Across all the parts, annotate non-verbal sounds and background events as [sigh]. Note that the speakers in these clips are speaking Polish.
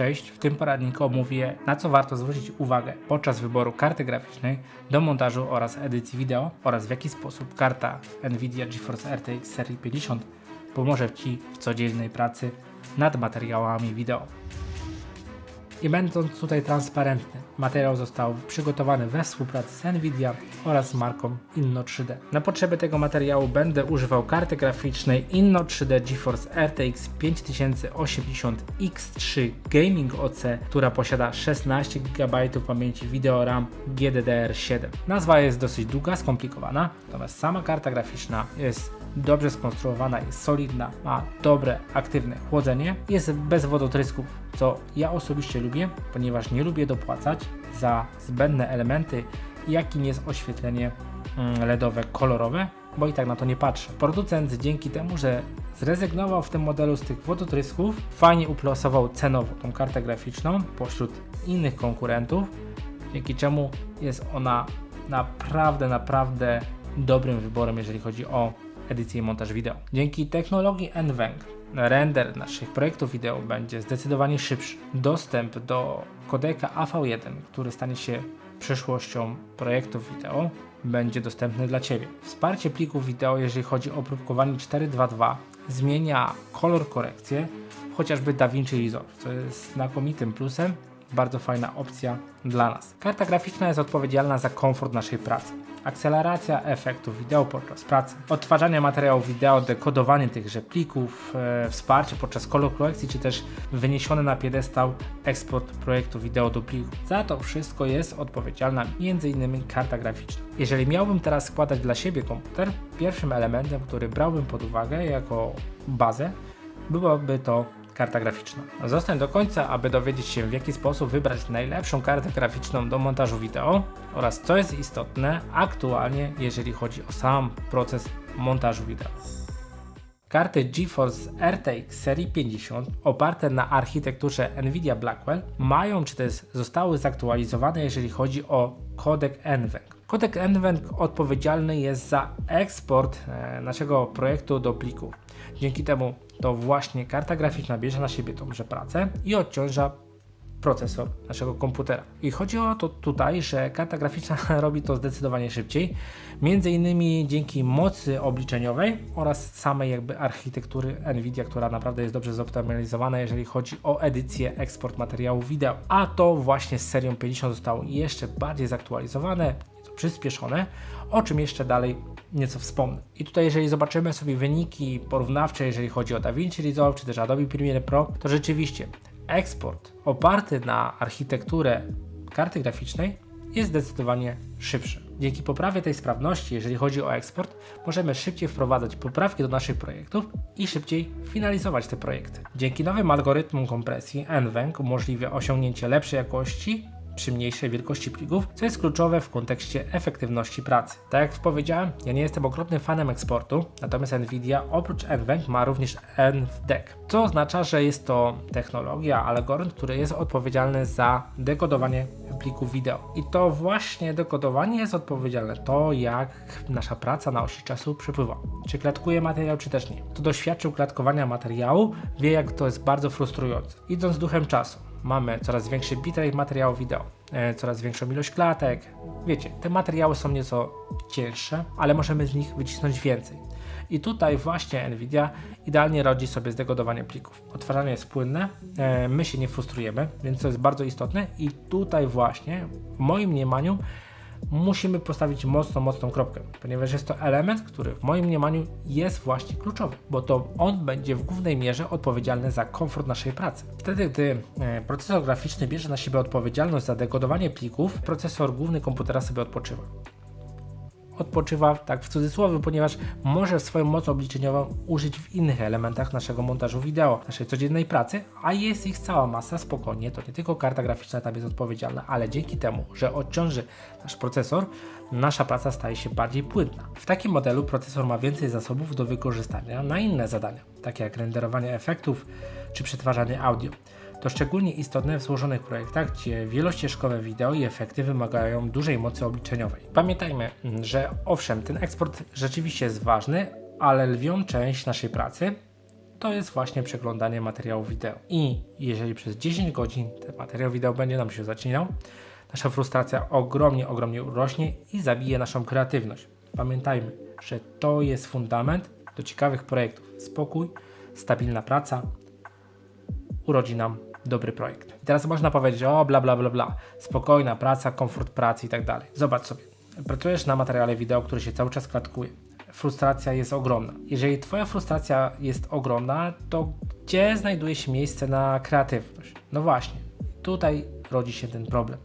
Cześć, w tym poradniku omówię na co warto zwrócić uwagę podczas wyboru karty graficznej do montażu oraz edycji wideo oraz w jaki sposób karta Nvidia GeForce RTX serii 50 pomoże Ci w codziennej pracy nad materiałami wideo. I będąc tutaj transparentny, materiał został przygotowany we współpracy z Nvidia oraz z marką Inno 3D. Na potrzeby tego materiału będę używał karty graficznej Inno 3D GeForce RTX 5080 X3 Gaming OC, która posiada 16 GB pamięci wideo RAM GDDR7. Nazwa jest dosyć długa, skomplikowana, natomiast sama karta graficzna jest dobrze skonstruowana, jest solidna, ma dobre, aktywne chłodzenie, jest bez wodotrysków, co ja osobiście lubię, ponieważ nie lubię dopłacać za zbędne elementy, jakim jest oświetlenie mm, LEDowe kolorowe, bo i tak na to nie patrzę. Producent dzięki temu, że zrezygnował w tym modelu z tych wodotrysków, fajnie uplasował cenowo tą kartę graficzną pośród innych konkurentów, dzięki czemu jest ona naprawdę, naprawdę dobrym wyborem, jeżeli chodzi o edycję i montaż wideo. Dzięki technologii NVENC render naszych projektów wideo będzie zdecydowanie szybszy. Dostęp do kodeka AV1, który stanie się przyszłością projektów wideo, będzie dostępny dla Ciebie. Wsparcie plików wideo, jeżeli chodzi o próbkowanie 4.2.2, zmienia kolor korekcję, chociażby DaVinci Resolve, co jest znakomitym plusem bardzo fajna opcja dla nas. Karta graficzna jest odpowiedzialna za komfort naszej pracy. Akceleracja efektów wideo podczas pracy, odtwarzanie materiałów wideo, dekodowanie tychże plików, e, wsparcie podczas kolor korekcji, czy też wyniesiony na piedestał eksport projektu wideo do pliku. Za to wszystko jest odpowiedzialna m.in. karta graficzna. Jeżeli miałbym teraz składać dla siebie komputer, pierwszym elementem, który brałbym pod uwagę jako bazę, byłaby to karta graficzna. Zostań do końca, aby dowiedzieć się w jaki sposób wybrać najlepszą kartę graficzną do montażu wideo oraz co jest istotne aktualnie, jeżeli chodzi o sam proces montażu wideo. Karty GeForce RTX serii 50 oparte na architekturze Nvidia Blackwell mają czy też zostały zaktualizowane jeżeli chodzi o kodek NVENC. Kodek NVENC odpowiedzialny jest za eksport e, naszego projektu do plików. Dzięki temu to właśnie karta graficzna bierze na siebie tąże pracę i odciąża procesor naszego komputera. I chodzi o to tutaj, że karta graficzna [laughs] robi to zdecydowanie szybciej, między innymi dzięki mocy obliczeniowej oraz samej jakby architektury Nvidia, która naprawdę jest dobrze zoptymalizowana, jeżeli chodzi o edycję, eksport materiału wideo. A to właśnie z serią 50 zostało jeszcze bardziej zaktualizowane, przyspieszone, o czym jeszcze dalej nieco wspomnę. I tutaj jeżeli zobaczymy sobie wyniki porównawcze, jeżeli chodzi o DaVinci Resolve czy też Adobe Premiere Pro, to rzeczywiście eksport oparty na architekturę karty graficznej jest zdecydowanie szybszy. Dzięki poprawie tej sprawności, jeżeli chodzi o eksport, możemy szybciej wprowadzać poprawki do naszych projektów i szybciej finalizować te projekty. Dzięki nowym algorytmom kompresji NVENC umożliwia osiągnięcie lepszej jakości przy mniejszej wielkości plików, co jest kluczowe w kontekście efektywności pracy. Tak jak powiedziałem, ja nie jestem okropnym fanem eksportu, natomiast Nvidia oprócz NVENC ma również NVDEC, co oznacza, że jest to technologia, algorytm, który jest odpowiedzialny za dekodowanie plików wideo. I to właśnie dekodowanie jest odpowiedzialne to, jak nasza praca na osi czasu przepływa. Czy klatkuje materiał, czy też nie. Kto doświadczył klatkowania materiału, wie jak to jest bardzo frustrujące. Idąc duchem czasu, mamy coraz większy bitrate materiału wideo, e, coraz większą ilość klatek. Wiecie, te materiały są nieco cięższe, ale możemy z nich wycisnąć więcej. I tutaj właśnie Nvidia idealnie radzi sobie z dekodowaniem plików. Odtwarzanie jest płynne, e, my się nie frustrujemy, więc to jest bardzo istotne i tutaj właśnie w moim mniemaniu musimy postawić mocno, mocną kropkę, ponieważ jest to element, który w moim mniemaniu jest właśnie kluczowy, bo to on będzie w głównej mierze odpowiedzialny za komfort naszej pracy. Wtedy, gdy e, procesor graficzny bierze na siebie odpowiedzialność za dekodowanie plików, procesor główny komputera sobie odpoczywa odpoczywa tak w cudzysłowie, ponieważ może swoją moc obliczeniową użyć w innych elementach naszego montażu wideo, naszej codziennej pracy, a jest ich cała masa spokojnie, to nie tylko karta graficzna tam jest odpowiedzialna, ale dzięki temu, że odciąży nasz procesor, nasza praca staje się bardziej płynna. W takim modelu procesor ma więcej zasobów do wykorzystania na inne zadania, takie jak renderowanie efektów czy przetwarzanie audio. To szczególnie istotne w złożonych projektach, gdzie wielościeżkowe wideo i efekty wymagają dużej mocy obliczeniowej. Pamiętajmy, że owszem, ten eksport rzeczywiście jest ważny, ale lwią część naszej pracy to jest właśnie przeglądanie materiału wideo. I jeżeli przez 10 godzin ten materiał wideo będzie nam się zacinał, nasza frustracja ogromnie, ogromnie rośnie i zabije naszą kreatywność. Pamiętajmy, że to jest fundament do ciekawych projektów. Spokój, stabilna praca urodzi nam dobry projekt. I teraz można powiedzieć, o bla bla bla bla, spokojna praca, komfort pracy i tak dalej. Zobacz sobie, pracujesz na materiale wideo, który się cały czas klatkuje. Frustracja jest ogromna. Jeżeli Twoja frustracja jest ogromna, to gdzie znajduje się miejsce na kreatywność? No właśnie, tutaj rodzi się ten problem.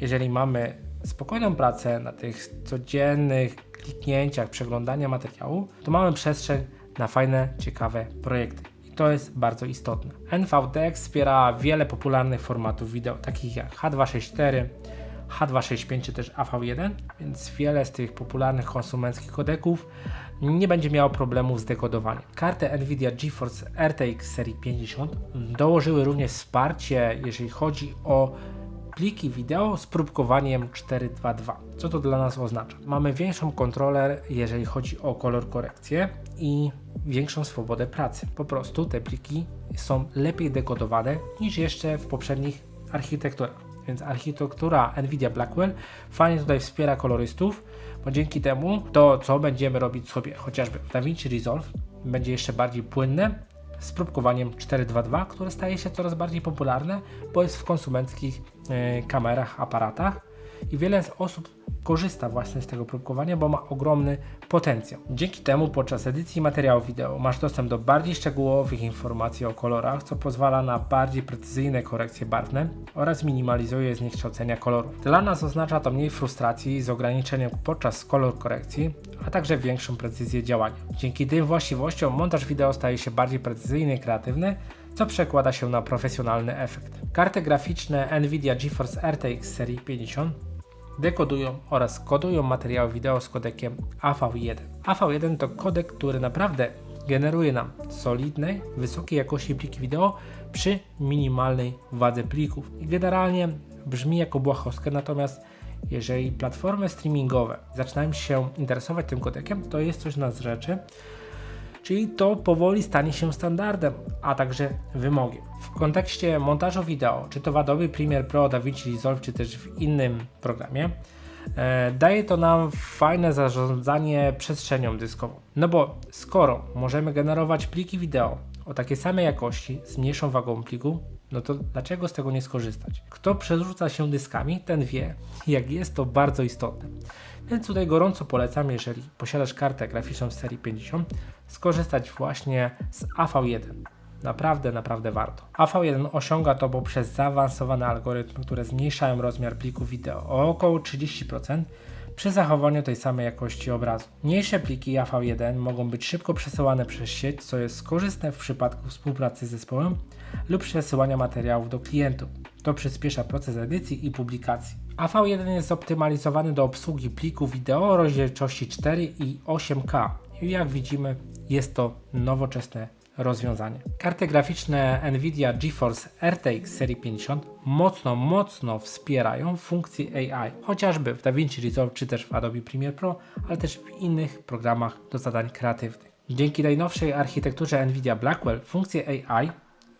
Jeżeli mamy spokojną pracę na tych codziennych kliknięciach, przeglądania materiału, to mamy przestrzeń na fajne, ciekawe projekty. To jest bardzo istotne. NVDX wspiera wiele popularnych formatów wideo, takich jak H264, H265 czy też AV1, więc wiele z tych popularnych konsumenckich kodeków nie będzie miało problemów z dekodowaniem. Karty Nvidia GeForce RTX serii 50 dołożyły również wsparcie, jeżeli chodzi o pliki wideo z próbkowaniem 422. Co to dla nas oznacza? Mamy większą kontrolę, jeżeli chodzi o kolor korekcję i większą swobodę pracy. Po prostu te pliki są lepiej dekodowane niż jeszcze w poprzednich architekturach. Więc architektura Nvidia Blackwell fajnie tutaj wspiera kolorystów, bo dzięki temu to, co będziemy robić sobie chociażby w DaVinci Resolve, będzie jeszcze bardziej płynne z próbkowaniem 422, które staje się coraz bardziej popularne, bo jest w konsumenckich e, kamerach, aparatach i wiele osób korzysta właśnie z tego próbkowania, bo ma ogromny potencjał. Dzięki temu podczas edycji materiału wideo masz dostęp do bardziej szczegółowych informacji o kolorach, co pozwala na bardziej precyzyjne korekcje barwne oraz minimalizuje zniekształcenia kolorów. Dla nas oznacza to mniej frustracji z ograniczeniem podczas kolor korekcji, a także większą precyzję działania. Dzięki tym właściwościom montaż wideo staje się bardziej precyzyjny i kreatywny, co przekłada się na profesjonalny efekt. Karty graficzne Nvidia GeForce RTX serii 50 dekodują oraz kodują materiały wideo z kodekiem AV1. AV1 to kodek, który naprawdę generuje nam solidnej, wysokiej jakości pliki wideo przy minimalnej wadze plików. I generalnie brzmi jako błahostkę, natomiast jeżeli platformy streamingowe zaczynają się interesować tym kodekiem, to jest coś na rzeczy, czyli to powoli stanie się standardem, a także wymogiem. W kontekście montażu wideo, czy to w Adobe Premiere Pro, DaVinci Resolve, czy też w innym programie, e, daje to nam fajne zarządzanie przestrzenią dyskową. No bo skoro możemy generować pliki wideo o takiej samej jakości, z mniejszą wagą pliku, no to dlaczego z tego nie skorzystać? Kto przerzuca się dyskami, ten wie, jak jest to bardzo istotne. Więc tutaj gorąco polecam, jeżeli posiadasz kartę graficzną z serii 50, skorzystać właśnie z AV1. Naprawdę, naprawdę warto. AV1 osiąga to poprzez zaawansowane algorytmy, które zmniejszają rozmiar pliku wideo o około 30% przy zachowaniu tej samej jakości obrazu. Mniejsze pliki AV1 mogą być szybko przesyłane przez sieć, co jest korzystne w przypadku współpracy z zespołem lub przesyłania materiałów do klientów. To przyspiesza proces edycji i publikacji. AV1 jest zoptymalizowany do obsługi pliku wideo o rozdzielczości 4 i 8K. I jak widzimy, jest to nowoczesne rozwiązanie. Karty graficzne Nvidia GeForce RTX serii 50 mocno, mocno wspierają funkcje AI, chociażby w DaVinci Resolve czy też w Adobe Premiere Pro, ale też w innych programach do zadań kreatywnych. Dzięki najnowszej architekturze Nvidia Blackwell funkcje AI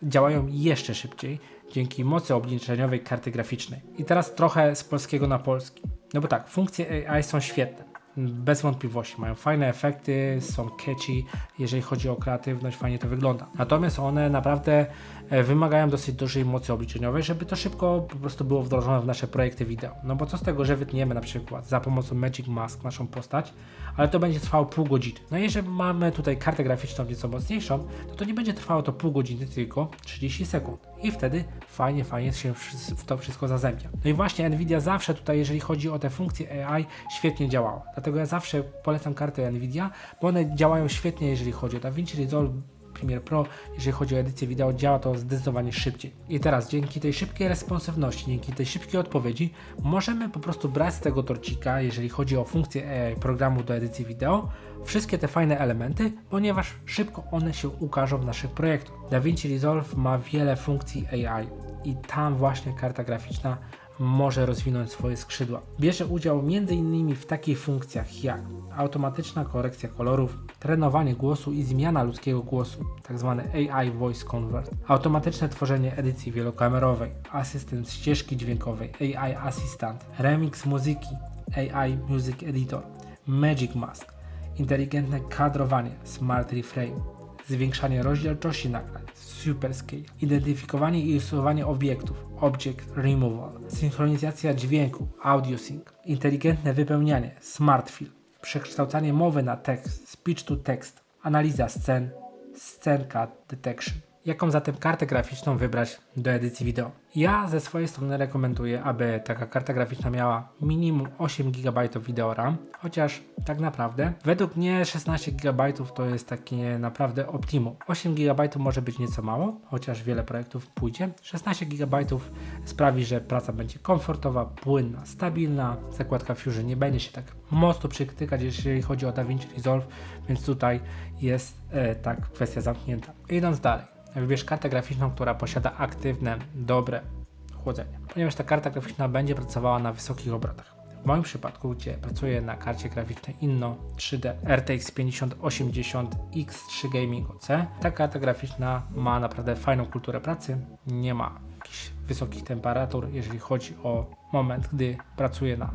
działają jeszcze szybciej dzięki mocy obliczeniowej karty graficznej. I teraz trochę z polskiego na polski. No bo tak, funkcje AI są świetne bez wątpliwości. Mają fajne efekty, są catchy, jeżeli chodzi o kreatywność, fajnie to wygląda. Natomiast one naprawdę e, wymagają dosyć dużej mocy obliczeniowej, żeby to szybko po prostu było wdrożone w nasze projekty wideo. No bo co z tego, że wytniemy na przykład za pomocą Magic Mask naszą postać, ale to będzie trwało pół godziny. No i jeżeli mamy tutaj kartę graficzną nieco mocniejszą, to to nie będzie trwało to pół godziny, tylko 30 sekund. I wtedy fajnie, fajnie się w to wszystko zazębia. No i właśnie Nvidia zawsze tutaj, jeżeli chodzi o te funkcje AI, świetnie działała. Dlatego ja zawsze polecam karty Nvidia, bo one działają świetnie, jeżeli chodzi o DaVinci Resolve, Premiere Pro, jeżeli chodzi o edycję wideo, działa to zdecydowanie szybciej. I teraz dzięki tej szybkiej responsywności, dzięki tej szybkiej odpowiedzi, możemy po prostu brać z tego torcika, jeżeli chodzi o funkcję AI programu do edycji wideo, wszystkie te fajne elementy, ponieważ szybko one się ukażą w naszych projektach. DaVinci Resolve ma wiele funkcji AI i tam właśnie karta graficzna może rozwinąć swoje skrzydła. Bierze udział m.in. w takich funkcjach jak automatyczna korekcja kolorów, trenowanie głosu i zmiana ludzkiego głosu, tzw. AI Voice Convert, automatyczne tworzenie edycji wielokamerowej, asystent ścieżki dźwiękowej, AI Assistant, remix muzyki, AI Music Editor, Magic Mask, inteligentne kadrowanie, Smart Reframe, zwiększanie rozdzielczości nagrań, Super Scale, identyfikowanie i usuwanie obiektów, Object Removal, synchronizacja dźwięku, Audio Sync, inteligentne wypełnianie, Smart Fill, przekształcanie mowy na tekst, Speech to Text, analiza scen, Scenka Detection. Jaką zatem kartę graficzną wybrać do edycji wideo? Ja ze swojej strony rekomenduję, aby taka karta graficzna miała minimum 8 GB wideo RAM, chociaż tak naprawdę według mnie 16 GB to jest takie naprawdę optimum. 8 GB może być nieco mało, chociaż wiele projektów pójdzie. 16 GB sprawi, że praca będzie komfortowa, płynna, stabilna. Zakładka Fusion nie będzie się tak mocno przytykać, jeżeli chodzi o DaVinci Resolve, więc tutaj jest e, ta kwestia zamknięta. Idąc dalej. Wybierz kartę graficzną, która posiada aktywne, dobre chłodzenie, ponieważ ta karta graficzna będzie pracowała na wysokich obrotach. W moim przypadku, gdzie pracuję na karcie graficznej Inno 3D RTX 5080 X3 Gaming OC, ta karta graficzna ma naprawdę fajną kulturę pracy, nie ma jakichś wysokich temperatur, jeżeli chodzi o moment, gdy pracuję na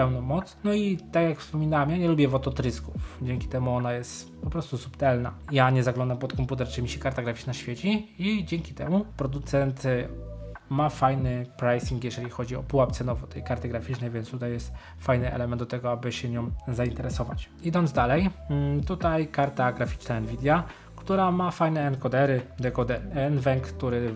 pełną moc. No i tak jak wspominałem, ja nie lubię wototrysków. Dzięki temu ona jest po prostu subtelna. Ja nie zaglądam pod komputer, czy mi się karta graficzna świeci i dzięki temu producent y, ma fajny pricing, jeżeli chodzi o pułap cenowy tej karty graficznej, więc tutaj jest fajny element do tego, aby się nią zainteresować. Idąc dalej, mm, tutaj karta graficzna Nvidia, która ma fajne encodery, dekodery, NVENC, który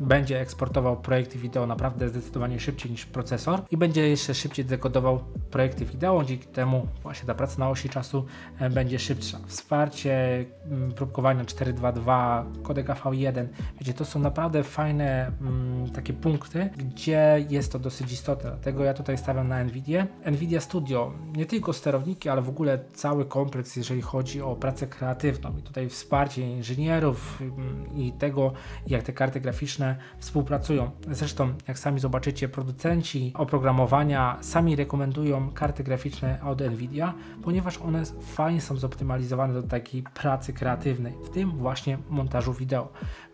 będzie eksportował projekty wideo naprawdę zdecydowanie szybciej niż procesor i będzie jeszcze szybciej dekodował projekty wideo, dzięki temu właśnie ta praca na osi czasu e, będzie szybsza. Wsparcie mm, próbkowania 4.2.2, kodek AV1, wiecie, to są naprawdę fajne mm, takie punkty, gdzie jest to dosyć istotne, dlatego ja tutaj stawiam na Nvidia. Nvidia Studio, nie tylko sterowniki, ale w ogóle cały kompleks, jeżeli chodzi o pracę kreatywną i tutaj wsparcie inżynierów mm, i tego, jak te karty graficzne współpracują. Zresztą, jak sami zobaczycie, producenci oprogramowania sami rekomendują karty graficzne od Nvidia, ponieważ one fajnie są zoptymalizowane do takiej pracy kreatywnej, w tym właśnie montażu wideo.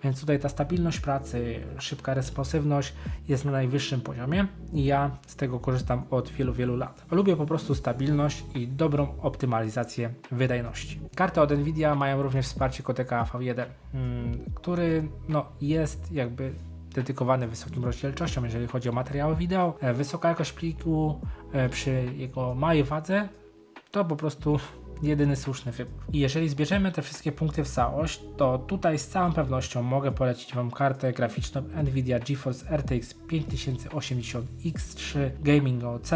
Więc tutaj ta stabilność pracy, szybka responsywność jest na najwyższym poziomie i ja z tego korzystam od wielu, wielu lat. Lubię po prostu stabilność i dobrą optymalizację wydajności. Karty od Nvidia mają również wsparcie kodeka AV1, mm, który no, jest jakby dedykowany wysokim rozdzielczościom, jeżeli chodzi o materiały wideo. E, Wysoka jakość pliku e, przy jego małej wadze to po prostu jedyny słuszny wybór. I jeżeli zbierzemy te wszystkie punkty w całość, to tutaj z całą pewnością mogę polecić Wam kartę graficzną Nvidia GeForce RTX 5080 X3 Gaming OC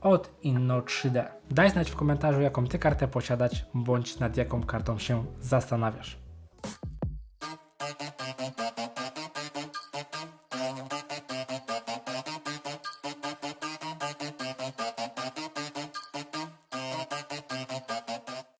od Inno 3D. Daj znać w komentarzu, jaką Ty kartę posiadać, bądź nad jaką kartą się zastanawiasz.